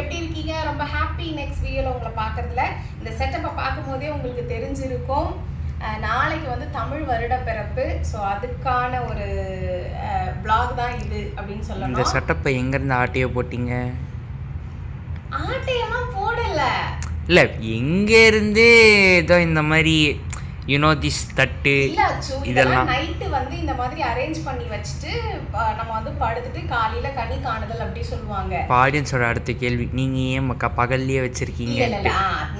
எப்படி இருக்கீங்க? ரொம்ப ஹாப்பி நெக்ஸ்ட் வீடியோவில் உங்களை பார்க்கறதுல. இந்த செட்டப்பை பார்க்கும்போதே உங்களுக்கு தெரிஞ்சிருக்கும். நாளைக்கு வந்து தமிழ் வருட பிறப்பு. ஸோ அதுக்கான ஒரு vlog தான் இது அப்படின்னு இந்த சொல்லலாம் செட்டப்பை எங்கேருந்து ஆட்டியோ போட்டீங்க? ஆட்டையெல்லாம் போடல. இல்லை எங்கேருந்து ஏதோ இந்த மாதிரி யூனோ திஸ் தட்டு இதெல்லாம் நைட்டு வந்து இந்த மாதிரி அரேஞ்ச் பண்ணி வச்சுட்டு நம்ம வந்து படுத்துட்டு காலையில கனி காணுதல் அப்படி சொல்லுவாங்க. ஆடியன்ஸோட அடுத்த கேள்வி நீங்கள் ஏன் மக்கா பகல்லையே வச்சுருக்கீங்க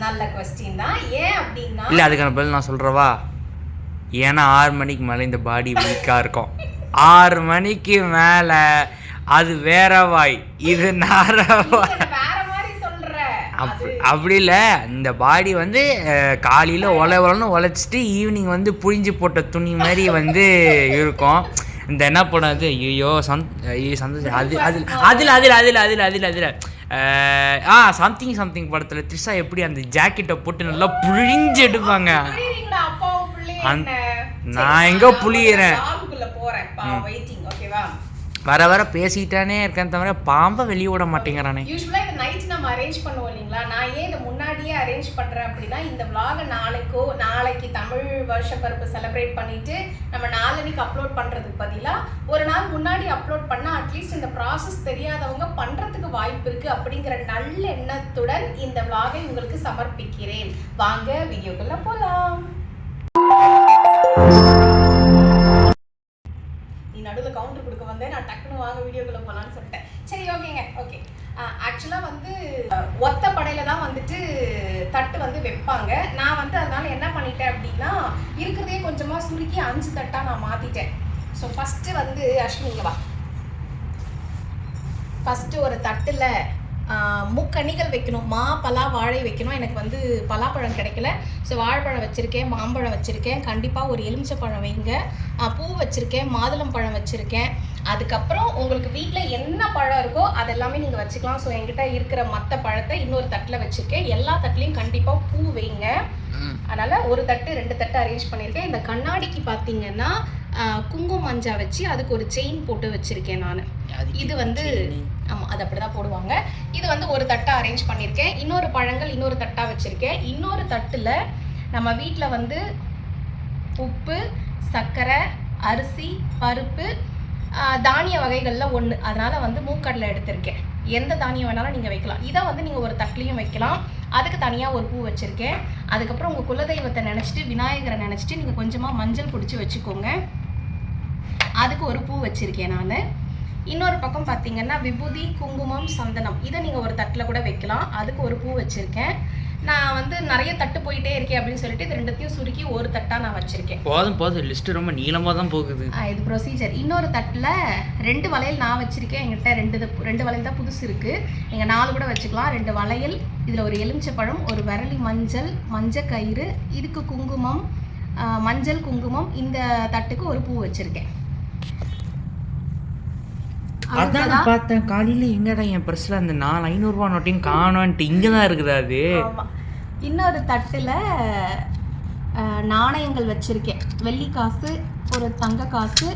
நல்ல கொஸ்டின் தான். ஏன் அப்படின்னா இல்லை அதுக்கான பதில் நான் சொல்கிறவா ஏன்னா ஆறு மணிக்கு மேலே இந்த பாடி வீக்காக இருக்கும். ஆறு மணிக்கு மேலே அது வேற வாய். இது மாதிரி சொல்ற அப் அப்படி இல்லை. இந்த பாடி வந்து காலையில் ஒலை ஒலன்னு உழைச்சிட்டு ஈவினிங் வந்து புழிஞ்சு போட்ட துணி மாதிரி வந்து இருக்கும். இந்த என்ன அது ஐயோ சந்த் ஐயோ சந்தோஷம். அது அதில் அதில் அதில் அதில் அதில் அதில். அதில் ஆ சம்திங் சம்திங் படத்தில் த்ரிஷா எப்படி அந்த ஜாக்கெட்டை போட்டு நல்லா புழிஞ்சு எடுப்பாங்க? நான் எங்க புளியறேன்? வர வர பேசிக்கிட்டானே இருக்கேன் தவிர பாம்பை வெளியே விட மாட்டேங்கிறானே. நம்ம அரேஞ்ச் பண்ணுவோம் இல்லைங்களா? நான் ஏன் இதை முன்னாடியே அரேஞ்ச் பண்ணுறேன் அப்படின்னா இந்த vlog நாளைக்கோ நாளைக்கு தமிழ் வருஷ பிறப்பு செலிப்ரேட் பண்ணிட்டு நம்ம நாளன்னைக்கு அப்லோட் பண்ணுறதுக்கு பதிலாக ஒரு நாள் முன்னாடி அப்லோட் பண்ணால் அட்லீஸ்ட் இந்த ப்ராசஸ் தெரியாதவங்க பண்ணுறதுக்கு வாய்ப்பு இருக்குது அப்படிங்கிற நல்ல எண்ணத்துடன் இந்த vlog-ஐ உங்களுக்கு சமர்ப்பிக்கிறேன். வாங்க வீடியோக்குள்ளே போகலாம் தட்டு வந்து வைப்பாங்க. நான் வந்து அதனால என்ன பண்ணிட்டேன் அப்படின்னா இருக்கிறதே கொஞ்சமாக சுருக்கி அஞ்சு தட்டாக நான் மாற்றிட்டேன் ஸோ ஃபஸ்ட்டு வந்து அஸ்வினிங்க வா. ஃபஸ்ட்டு ஒரு தட்டில் முக்கணிகள் வைக்கணும். மா பலா வாழை வைக்கணும். எனக்கு வந்து பலாப்பழம் கிடைக்கல. ஸோ வாழைப்பழம் வச்சுருக்கேன் மாம்பழம் வச்சுருக்கேன். கண்டிப்பாக ஒரு எலுமிச்சப்பழம் வைங்க. பூ வச்சுருக்கேன் மாதுளம்பழம் வச்சுருக்கேன். அதுக்கப்புறம் உங்களுக்கு வீட்டில் என்ன பழம் இருக்கோ அதெல்லாமே நீங்கள் வச்சுக்கலாம். ஸோ என்கிட்ட இருக்கிற மற்ற பழத்தை இன்னொரு தட்டில் வச்சுருக்கேன். எல்லா தட்டுலையும் கண்டிப்பாக பூ வைங்க. அதனால் ஒரு தட்டு ரெண்டு தட்டு அரேஞ்ச் பண்ணியிருக்கேன். இந்த கண்ணாடிக்கு பார்த்தீங்கன்னா குங்கும மஞ்சா வச்சு அதுக்கு ஒரு செயின் போட்டு வச்சுருக்கேன் நான். இது வந்து ஆமாம் அது அப்படி தான் போடுவாங்க. இது வந்து ஒரு தட்டாக அரேஞ்ச் பண்ணியிருக்கேன் இன்னொரு பழங்கள் இன்னொரு தட்டாக வச்சுருக்கேன். இன்னொரு தட்டில் நம்ம வீட்டில் வந்து உப்பு சர்க்கரை அரிசி பருப்பு தானிய வகைகளில் ஒன்று அதனால் வந்து மூக்கடலை எடுத்திருக்கேன். எந்த தானியம் வேணாலும் நீங்கள் வைக்கலாம். இதை வந்து நீங்கள் ஒரு தட்டுலையும் வைக்கலாம். அதுக்கு தனியாக ஒரு பூ வச்சுருக்கேன். அதுக்கப்புறம் உங்கள் குலதெய்வத்தை நினச்சிட்டு விநாயகரை நினச்சிட்டு நீங்கள் கொஞ்சமாக மஞ்சள் பிடிச்சி வச்சுக்கோங்க. அதுக்கு ஒரு பூ வச்சுருக்கேன் நான். இன்னொரு பக்கம் பார்த்தீங்கன்னா விபூதி குங்குமம் சந்தனம். இதை நீங்கள் ஒரு தட்டில் கூட வைக்கலாம். அதுக்கு ஒரு பூ வச்சுருக்கேன். நான் வந்து நிறைய தட்டு போயிட்டே இருக்கேன் அப்படின்னு சொல்லிட்டு இது ரெண்டுத்தையும் சுருக்கி ஒரு தட்டாக நான் வச்சுருக்கேன். போதும் போதும். லிஸ்ட்டு ரொம்ப நீளமாக தான் போகுது. ஆ, இது ப்ரொசீஜர் இன்னொரு தட்டில் ரெண்டு வளையல் நான் வச்சுருக்கேன். என்கிட்ட ரெண்டு ரெண்டு வளையல் தான் புதுசு இருக்குது நீங்கள் நாலு கூட வச்சுக்கலாம். ரெண்டு வளையல் இதில் ஒரு எலுமிச்சப்பழம் ஒரு விரலி மஞ்சள் மஞ்சள் கயிறு இதுக்கு குங்குமம் மஞ்சள் குங்குமம் இந்த தட்டுக்கு ஒரு பூ வச்சுருக்கேன். அதான் நான் பார்த்தேன். காலையில் எங்கடா என் பர்ஸில் அந்த நாலு ஐநூறுரூவா நோட்டையும் காணோன்ட்டு இங்கே தான் இருக்குது அது. இன்னொரு தட்டில் நாணயங்கள் வச்சுருக்கேன். வெள்ளி காசு ஒரு தங்க காசு.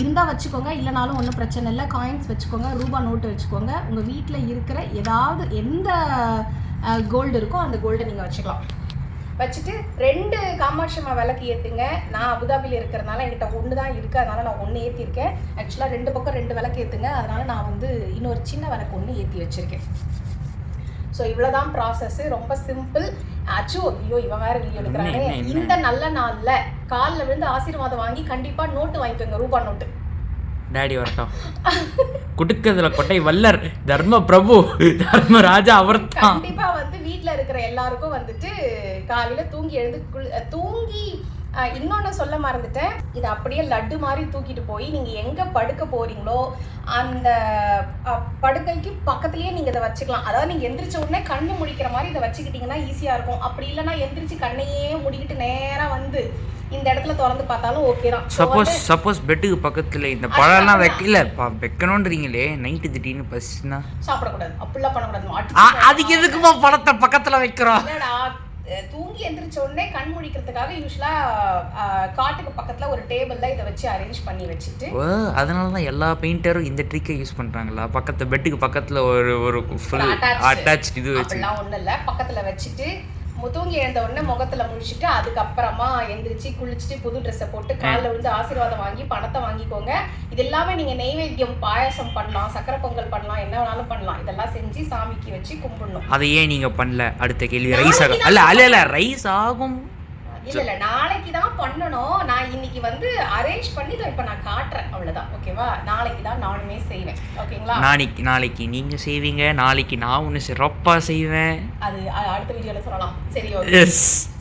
இருந்தால் வச்சுக்கோங்க. இல்லைனாலும் ஒன்றும் பிரச்சனை இல்லை. காயின்ஸ் வச்சுக்கோங்க. ரூபா நோட்டு வச்சுக்கோங்க. உங்கள் வீட்டில் இருக்கிற ஏதாவது எந்த கோல்டு இருக்கோ அந்த கோல்டை நீங்கள் வச்சுக்கலாம். வச்சுட்டு ரெண்டு காமாட்சி அம்மா விளக்கு ஏற்றுங்க நான் அபுதாபியில் இருக்கிறதுனால என்கிட்ட ஒன்று தான் இருக்குது அதனால் நான் ஒன்று ஏற்றிருக்கேன் ஆக்சுவலாக ரெண்டு பக்கம் ரெண்டு விளக்கு ஏற்றுங்க அதனால் நான் வந்து இன்னொரு சின்ன விளக்கு ஒன்று ஏற்றி வச்சுருக்கேன். ஸோ இவ்வளோதான் ப்ராசஸ் ரொம்ப சிம்பிள் அச்சோ ஐயோ இவன் வேற வீடியோ என்ன? இந்த நல்ல நாள்ல காலில் விழுந்து ஆசீர்வாதம் வாங்கி கண்டிப்பா நோட்டு வாங்கிக்கோங்க ரூபா நோட்டு டேடி வரட்டும். குடுக்கதுல கொட்டை வல்லர் தர்ம பிரபு தர்ம ராஜா அவர் தான் கண்டிப்பா வந்து வீட்ல இருக்கிற எல்லாருக்கும் வந்துட்டு காலையில தூங்கி எழுந்து தூங்கி அஹ், இன்னொன்னு சொல்ல மறந்துட்டேன். இது அப்படியே லட்டு மாதிரி தூக்கிட்டு போய் நீங்க எங்க படுக்க போறீங்களோ அந்த படுக்கைக்கு பக்கத்துலயே நீங்க இதை வச்சுக்கலாம். அதாவது நீங்க எந்திரிச்ச உடனே கண்ணு முழிக்கிற மாதிரி இதை வச்சுக்கிட்டீங்கன்னா ஈஸியா இருக்கும். அப்படி இல்லைன்னா எந்திரிச்சு கண்ணையே மூடிக்கிட்டு நேரா வந்து இந்த இடத்துல திறந்து பார்த்தாலும் ஓகே தான். சப்போஸ் சப்போஸ் பெட்டுக்கு பக்கத்துல இந்த பழம்லாம் வைக்கல வைக்கணுன்றீங்களே நைட்டு திடீர்னு பஸ்னா சாப்பிடக்கூடாது. அப்படிலாம் பண்ணக்கூடாது. அதுக்கு எதுக்குமா பழத்தை பக்கத்துல வைக்கிறோம்? தூங்கி எந்திரிச்ச உடனே கண் முழிக்கிறதுக்காக யூஸ்வலாக காட்டுக்கு பக்கத்தில் ஒரு டேபிளில் இதை வச்சு அரேஞ்ச் பண்ணி வச்சுட்டு ஓ அதனால தான் எல்லா பெயிண்டரும் இந்த ட்ரிக்கை யூஸ் பண்ணுறாங்களா பக்கத்து பெட்டுக்கு பக்கத்தில் ஒரு ஒரு ஃபுல். அட்டாச் இது வச்சு. ஒன்றும் இல்லை. பக்கத்தில் வச்சுட்டு தூங்கி எழுந்த உடனே முகத்துல முழிச்சிட்டு அதுக்கப்புறமா எந்திரிச்சு குளிச்சுட்டு புது ட்ரெஸ்ஸை போட்டு காலில் விழுந்து ஆசீர்வாதம் வாங்கி பணத்தை வாங்கிக்கோங்க. இது எல்லாமே நீங்க நெய்வேத்தியம் பாயாசம் பண்ணலாம் சக்கரை பொங்கல் பண்ணலாம் என்ன வேணாலும் பண்ணலாம். இதெல்லாம் செஞ்சு சாமிக்கு வச்சு கும்பிடணும். அதை ஏன் நீங்கள் பண்ணல? அடுத்த கேள்வி ரைஸ் ஆகும் அல்ல அல்ல ரைஸ் ஆகும். இல்ல இல்ல நாளைக்கு தான் பண்ணணும். நான் இன்னைக்கு வந்து அரேஞ்ச் பண்ணி இதை இப்ப நான் காட்டுறேன். அவ்வளவுதான். ஓகேவா நாளைக்கு தான் நானுமே செய்வேன். ஓகேங்களா? நாளைக்கு நாளைக்கு நீங்கள் செய்வீங்க. நாளைக்கு நான் ஒன்று சிறப்பாக செய்வேன். அது அடுத்த வீடியோல சொல்லலாம். சரி ஓகே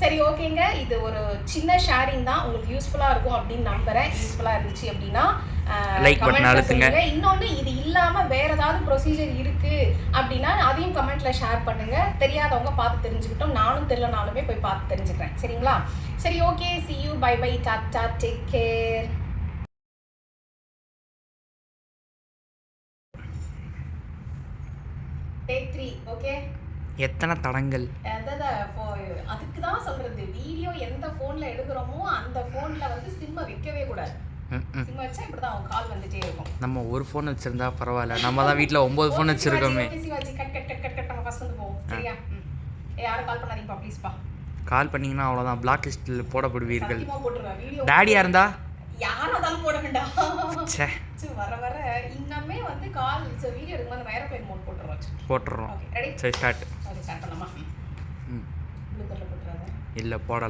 சரி ஓகேங்க இது ஒரு சின்ன ஷேரிங் தான். உங்களுக்கு யூஸ்ஃபுல்லா இருக்கும் அப்படின்னு நம்புறேன். யூஸ்ஃபுல்லா இருந்துச்சு அப்படின்னா button commentல அழுத்துங்க. இன்னொன்னு இது இல்லாம வேற ஏதாவது ப்ரொசீஜர் இருக்கு அப்படின்னா அதையும் கமெண்ட்ல ஷேர் பண்ணுங்க. தெரியாதவங்க பார்த்து தெரிஞ்சுக்கிட்டோம். நானும் தெரியலனாலுமே போய் பார்த்து தெரிஞ்சுக்கிறேன். சரிங்களா? சரி okay see you bye bye tata take care take three okay எத்தனை தடங்கள்? அதுக்கு தான் சொல்றது. வீடியோ எந்த போன்ல எடுக்கிறோமோ அந்த போன்ல வந்து சிம்ம வைக்கவே கூடாது. நம்ம ஒரு ஃபோன் வச்சிருந்தா பரவாயில்ல. நம்ம தான் வீட்டில் ஒம்பது ஃபோன் வச்சிருக்கோமே. யாரும் கால் பண்ணீங்கன்னா அவ்வளோதான் பிளாக் லிஸ்ட்டில் போடப்படுவீர்கள். சத்தியமா போட்டுருவேன். வீடியோ டேடியா இருந்தா யாரா இருந்தாலும் போட வேண்டாம். சரி, வர வர. இன்னமே வந்து கால் வீடியோ எடுக்கும்போது நம்ம ஏரோப்ளேன் மோட் போட்டுறோம். போட்டுடுறோம் ஓகே ரெடி சரி ஸ்டார்ட் ஸ்டார்ட் பண்ணலாமா? இல்லை போடலாம்